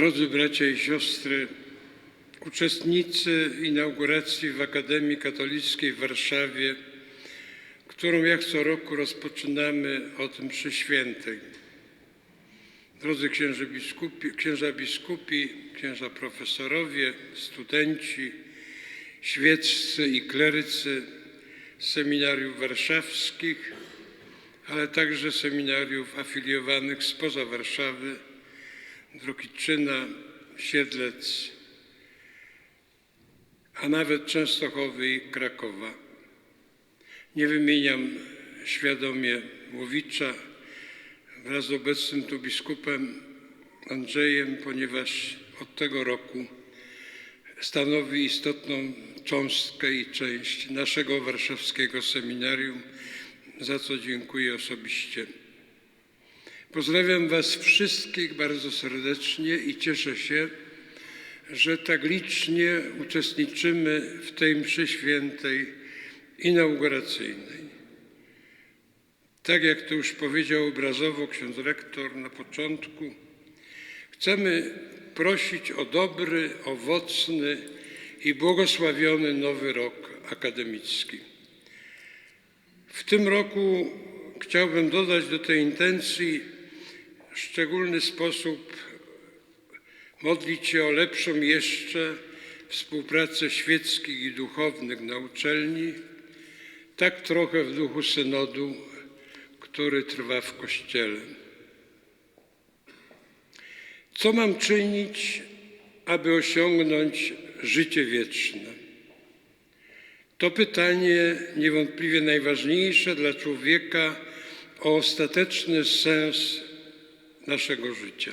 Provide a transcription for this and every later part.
Drodzy bracia i siostry, uczestnicy inauguracji w Akademii Katolickiej w Warszawie, którą jak co roku rozpoczynamy od mszy świętej. Drodzy biskupi, księża biskupi, księża profesorowie, studenci, świeccy i klerycy seminariów warszawskich, ale także seminariów afiliowanych spoza Warszawy, Drohiczyna, Siedlec, a nawet Częstochowy i Krakowa. Nie wymieniam świadomie Łowicza wraz z obecnym tu biskupem Andrzejem, ponieważ od tego roku stanowi istotną cząstkę i część naszego warszawskiego seminarium, za co dziękuję osobiście. Pozdrawiam Was wszystkich bardzo serdecznie i cieszę się, że tak licznie uczestniczymy w tej mszy świętej inauguracyjnej. Tak jak to już powiedział obrazowo ksiądz rektor na początku, chcemy prosić o dobry, owocny i błogosławiony nowy rok akademicki. W tym roku chciałbym dodać do tej intencji w szczególny sposób modlić się o lepszą jeszcze współpracę świeckich i duchownych na uczelni, tak trochę w duchu synodu, który trwa w Kościele. Co mam czynić, aby osiągnąć życie wieczne? To pytanie niewątpliwie najważniejsze dla człowieka o ostateczny sens naszego życia.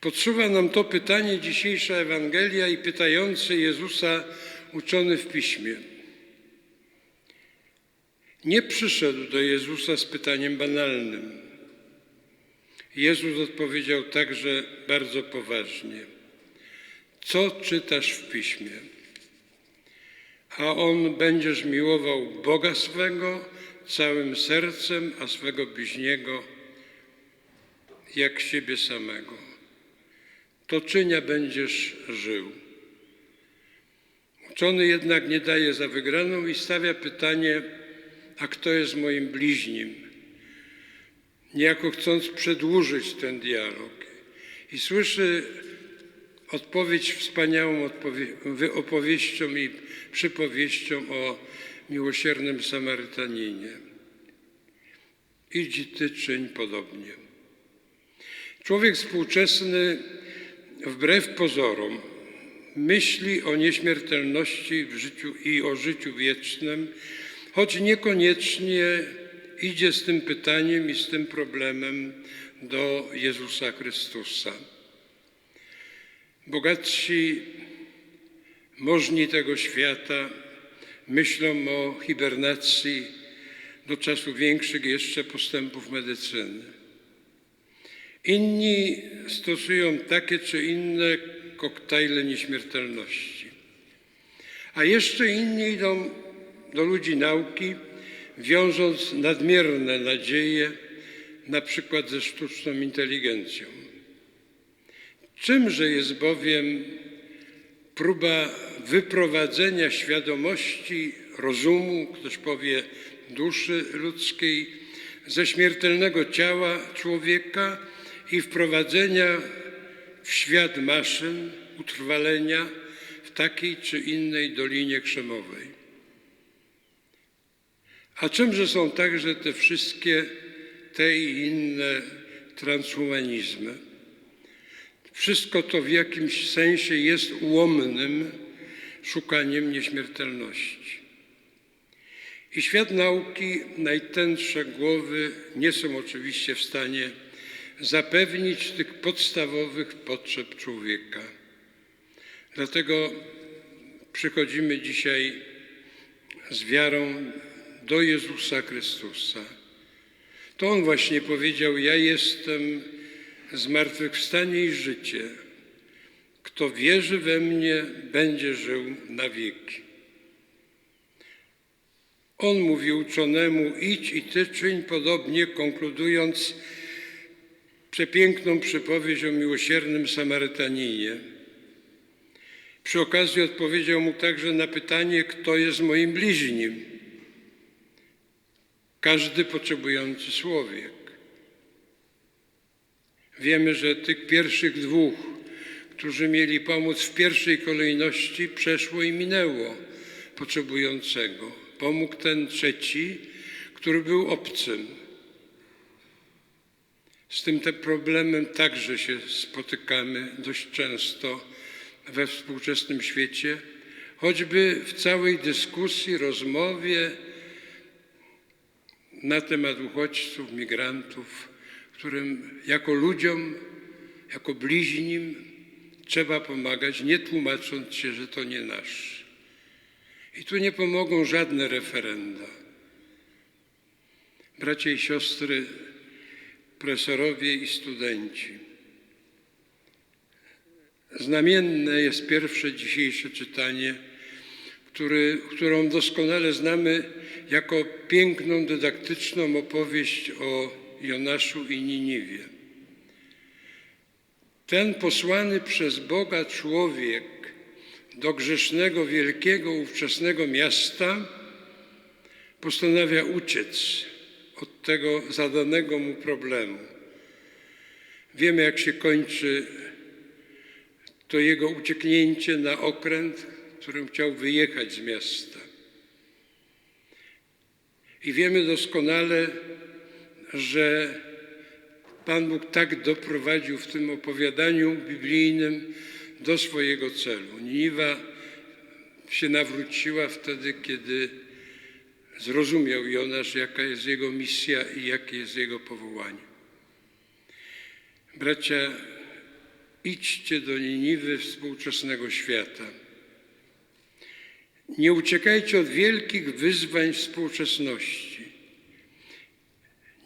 Podsuwa nam to pytanie dzisiejsza Ewangelia i pytający Jezusa uczony w piśmie. Nie przyszedł do Jezusa z pytaniem banalnym. Jezus odpowiedział także bardzo poważnie: Co czytasz w piśmie? A on będziesz miłował Boga swego całym sercem, a swego bliźniego jak siebie samego. To czynia będziesz żył. Uczony jednak nie daje za wygraną i stawia pytanie, a kto jest moim bliźnim? Niejako chcąc przedłużyć ten dialog. I słyszy odpowiedź wspaniałą odpowie- opowieścią i przypowieścią o miłosiernym Samarytaninie. Idź ty czyń podobnie. Człowiek współczesny, wbrew pozorom, myśli o nieśmiertelności w życiu i o życiu wiecznym, choć niekoniecznie idzie z tym pytaniem i z tym problemem do Jezusa Chrystusa. Bogatsi, możni tego świata myślą o hibernacji do czasu większych jeszcze postępów medycyny. Inni stosują takie czy inne koktajle nieśmiertelności. A jeszcze inni idą do ludzi nauki, wiążąc nadmierne nadzieje, na przykład ze sztuczną inteligencją. Czymże jest bowiem próba wyprowadzenia świadomości, rozumu, ktoś powie duszy ludzkiej, ze śmiertelnego ciała człowieka i wprowadzenia w świat maszyn, utrwalenia w takiej czy innej dolinie krzemowej. A czymże są także te wszystkie, te i inne transhumanizmy? Wszystko to w jakimś sensie jest ułomnym szukaniem nieśmiertelności. I świat nauki, najtęższe głowy nie są oczywiście w stanie zapewnić tych podstawowych potrzeb człowieka. Dlatego przychodzimy dzisiaj z wiarą do Jezusa Chrystusa. To On właśnie powiedział: Ja jestem zmartwychwstanie i życie. Kto wierzy we mnie, będzie żył na wieki. On mówi uczonemu: idź i ty czyń podobnie, konkludując: przepiękną przypowieść o miłosiernym Samarytaninie. Przy okazji odpowiedział mu także na pytanie, kto jest moim bliźnim. Każdy potrzebujący człowiek. Wiemy, że tych pierwszych dwóch, którzy mieli pomóc w pierwszej kolejności, przeszło i minęło potrzebującego. Pomógł ten trzeci, który był obcym. Z tym te problemem także się spotykamy dość często we współczesnym świecie, choćby w całej dyskusji, rozmowie na temat uchodźców, migrantów, którym jako ludziom, jako bliźnim trzeba pomagać, nie tłumacząc się, że to nie nasz. I tu nie pomogą żadne referenda. Bracia i siostry, profesorowie i studenci. Znamienne jest pierwsze dzisiejsze czytanie, który, którą doskonale znamy jako piękną, dydaktyczną opowieść o Jonaszu i Niniwie. Ten posłany przez Boga człowiek do grzesznego, wielkiego, ówczesnego miasta postanawia uciec od tego zadanego mu problemu. Wiemy, jak się kończy to jego ucieknięcie na okręt, którym chciał wyjechać z miasta. I wiemy doskonale, że Pan Bóg tak doprowadził w tym opowiadaniu biblijnym do swojego celu. Niwa się nawróciła wtedy, kiedy zrozumiał Jonasz, jaka jest jego misja i jakie jest jego powołanie. Bracia, idźcie do Niniwy współczesnego świata. Nie uciekajcie od wielkich wyzwań współczesności.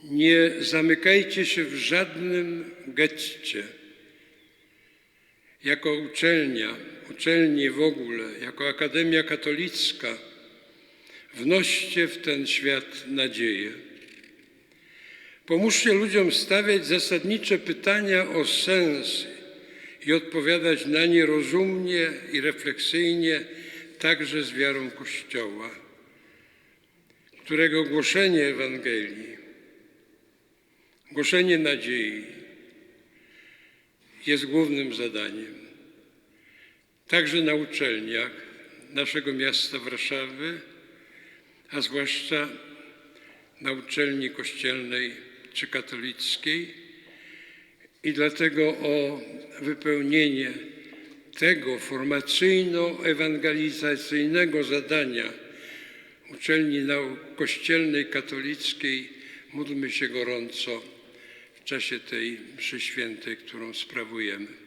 Nie zamykajcie się w żadnym getcie. Jako uczelnia, uczelnie w ogóle, jako Akademia Katolicka, wnoście w ten świat nadzieję. Pomóżcie ludziom stawiać zasadnicze pytania o sens i odpowiadać na nie rozumnie i refleksyjnie, także z wiarą Kościoła, którego głoszenie Ewangelii, głoszenie nadziei jest głównym zadaniem. Także na uczelniach naszego miasta Warszawy, a zwłaszcza na uczelni kościelnej czy katolickiej. I dlatego o wypełnienie tego formacyjno-ewangelizacyjnego zadania uczelni nauk kościelnej katolickiej módlmy się gorąco w czasie tej mszy świętej, którą sprawujemy.